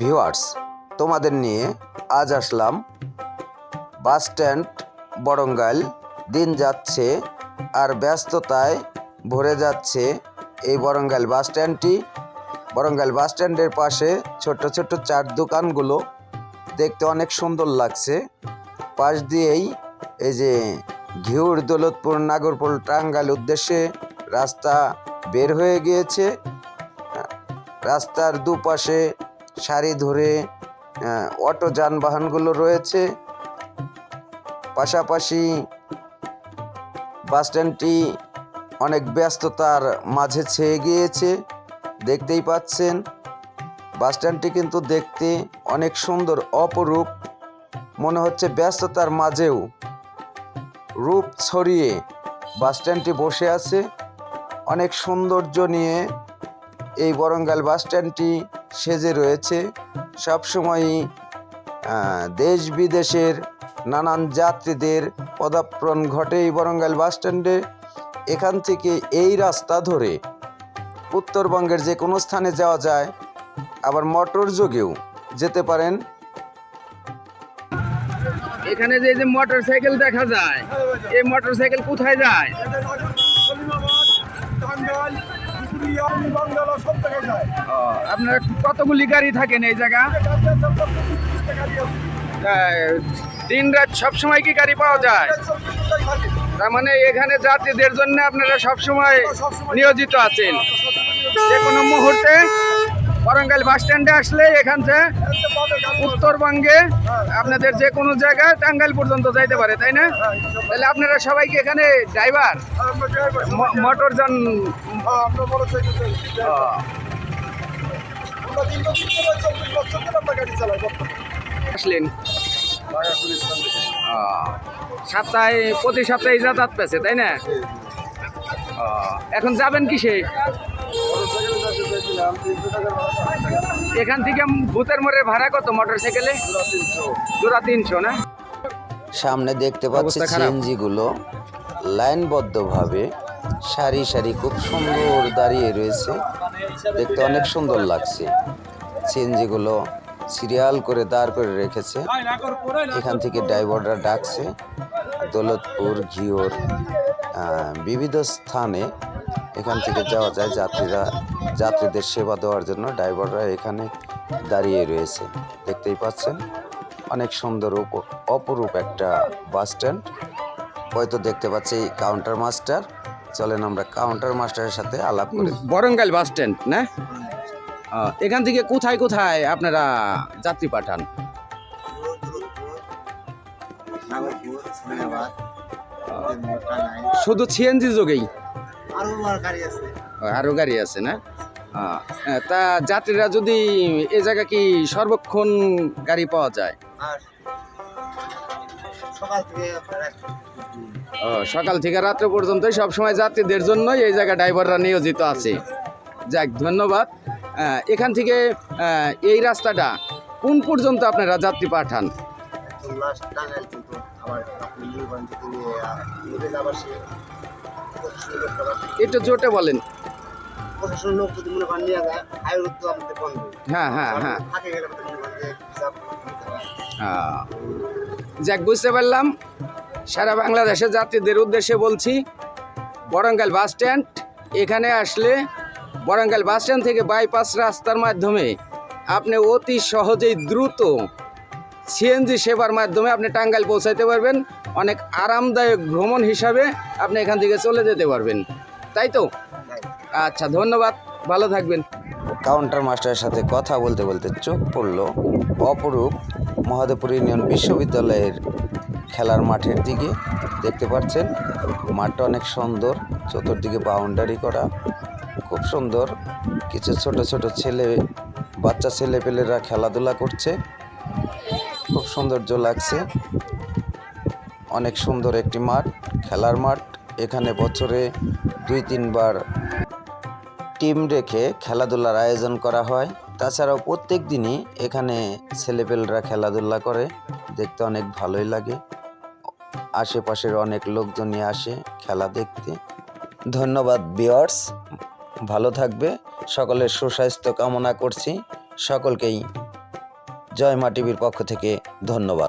Viewers, তোমাদের নিয়ে আজ আসলাম বাস স্ট্যান্ড, বরঙ্গাইল, দিন যাচ্ছে আর ব্যস্ততায় ভরে যাচ্ছে এই বরঙ্গাইল বাস স্ট্যান্ডটি। বরঙ্গাইল বাস স্ট্যান্ডের পাশে ছোট্ট ছোট্ট চার দোকানগুলো দেখতে অনেক সুন্দর লাগছে। পাশ দিয়েই এই যে ঘিউর দৌলতপুর নাগরপুর টাঙ্গাইল উদ্দেশ্যে রাস্তা বের হয়ে গিয়েছে। রাস্তার দুপাশে সারি ধরে অটো, যানবাহনগুলো রয়েছে। পাশাপাশি বাস স্ট্যান্ডটি অনেক ব্যস্ততার মাঝে ছেয়ে গিয়েছে, দেখতেই পাচ্ছেন। বাস স্ট্যান্ডটি কিন্তু দেখতে অনেক সুন্দর, অপরূপ, মনে হচ্ছে ব্যস্ততার মাঝেও। রূপ ছড়িয়ে বাস স্ট্যান্ডটি বসে আছে। অনেক সৌন্দর্য নিয়ে এই বরঙ্গাল বাস স্ট্যান্ডটি সেজে রয়েছে। সবসময়ই দেশ বিদেশের নানান যাত্রীদের পদাপ্রণ ঘটে এই বরঙ্গাল বাসস্ট্যান্ডে এখান থেকে এই রাস্তা ধরে উত্তরবঙ্গের যে কোনো স্থানে যাওয়া যায়। আবার মোটর যোগেও যেতে পারেন। এখানে যে মোটর সাইকেল দেখা যায়, এই মোটর সাইকেল কোথায় যায় টাঙ্গাইল পুরুলিয়া বাংলা সব জায়গায় যায় আপনার কতগুলি গাড়ি থাকেন এই জায়গা? দিন রাত সবসময় কি গাড়ি পাওয়া যায়? তার মানে এখানে যাত্রীদের জন্য আপনারা সবসময় নিয়োজিত আছেন। যে কোনো মুহূর্তে বরঙ্গাইল বাস স্ট্যান্ডে আসলে এখান থেকে উত্তরবঙ্গে আপনাদের যে কোনো জায়গায় টাঙ্গাইল পর্যন্ত যাইতে পারে, তাই না? তাহলে আপনারা সবাই কি এখানে ড্রাইভার মোটর যান? আসলেন। সপ্তাহে, প্রতি সপ্তাহে যাতায়াত পেয়েছে, তাই না? এখন যাবেন কিসে? এখান থেকে ভূতের মোড়ের ভাড়া কত মোটর সাইকেলে জোড়া তিনশো না? সামনে দেখতে পাচ্ছি। সিএনজি গুলো লাইনবদ্ধভাবে সারি সারি খুব সুন্দর দাঁড়িয়ে রয়েছে। দেখতে অনেক সুন্দর লাগছে। সিএনজি গুলো সিরিয়াল করে দাঁড় করে রেখেছে। এখান থেকে ড্রাইভাররা ডাকছে। দৌলতপুর ঘিওর বিবিধ স্থানে এখান থেকে যাওয়া যায় যাত্রীরা যাত্রীদের সেবা দেওয়ার জন্য ড্রাইভাররা এখানে দাঁড়িয়ে রয়েছে। দেখতেই পাচ্ছেন অনেক সুন্দর অপরূপ একটা বাস স্ট্যান্ড। হয়তো দেখতে পাচ্ছি কাউন্টার মাস্টার। চলেন আমরা কাউন্টার মাস্টারের সাথে আলাপ করি। বরঙ্গাইল বাস স্ট্যান্ড না? এখান থেকে কোথায় কোথায় আপনারা যাত্রী পাঠান? শুধু সিএনজি যোগেই। আরও গাড়ি আছে। না? হ্যাঁ, তা যাত্রীরা যদি এ জায়গা কি সর্বক্ষণ গাড়ি পাওয়া যায়? সকাল থেকে আপনার এক- ও, সকাল থেকে রাত্র পর্যন্তই সবসময় যাত্রীদের জন্যই এই জায়গা ড্রাইভাররা নিয়োজিত আছে। যাক ধন্যবাদ। এখান থেকে এই রাস্তাটা কোন পর্যন্ত আপনারা যাত্রী পাঠান? আবার একটু জোটে বলেন। প্রশাসনের লোক যদি মনে করেন নিয়ে যায় হাইরোড তো আমাদের বন্ধ। হ্যাঁ হ্যাঁ হ্যাঁ। থাকে গেলে মনে করেন যে হিসাব নিতে হয়। যাক বুঝতে পারলাম। সারা বাংলাদেশের যাত্রীদের উদ্দেশ্যে বলছি বরঙ্গাল বাস স্ট্যান্ড এখানে আসলে বরঙ্গাল বাস স্ট্যান্ড থেকে বাইপাস রাস্তার মাধ্যমে আপনি অতি সহজেই দ্রুত সিএনজি সেবার মাধ্যমে আপনি টাঙ্গাইল পৌঁছাইতে পারবেন। অনেক আরামদায়ক ভ্রমণ হিসাবে আপনি এখান থেকে চলে যেতে পারবেন। তাই তো? আচ্ছা ধন্যবাদ। ভালো থাকবেন। কাউন্টার মাস্টারের সাথে কথা বলতে বলতে চোখ পড়ল অপরূপ মহাদেবপুর ইউনিয়ন বিশ্ববিদ্যালয়ের খেলার মাঠের দিকে। দেখতে পাচ্ছেন, মাঠটা অনেক সুন্দর, চতুর্দিকে বাউন্ডারি করা, খুব সুন্দর। কিছু ছোট ছোট ছেলে, বাচ্চা ছেলে পেলেরা খেলাধুলা করছে। খুব সৌন্দর্য লাগছে। অনেক সুন্দর একটি মাঠ, খেলার মাঠ। এখানে বছরে দুই, তিনবার টিম রেখে খেলাধুলার আয়োজন করা হয়। তাছাড়াও প্রত্যেক দিনই এখানে ছেলেপেলেরা খেলাধুলা করে। দেখতে অনেক ভালোই লাগে। আশেপাশের অনেক লোকজনই আসে খেলা দেখতে। ধন্যবাদ বিয়ার্স ভালো থাকবে। সকলের সুস্বাস্থ্য কামনা করছি। সকলকেই জয় মা টিভির পক্ষ থেকে ধন্যবাদ।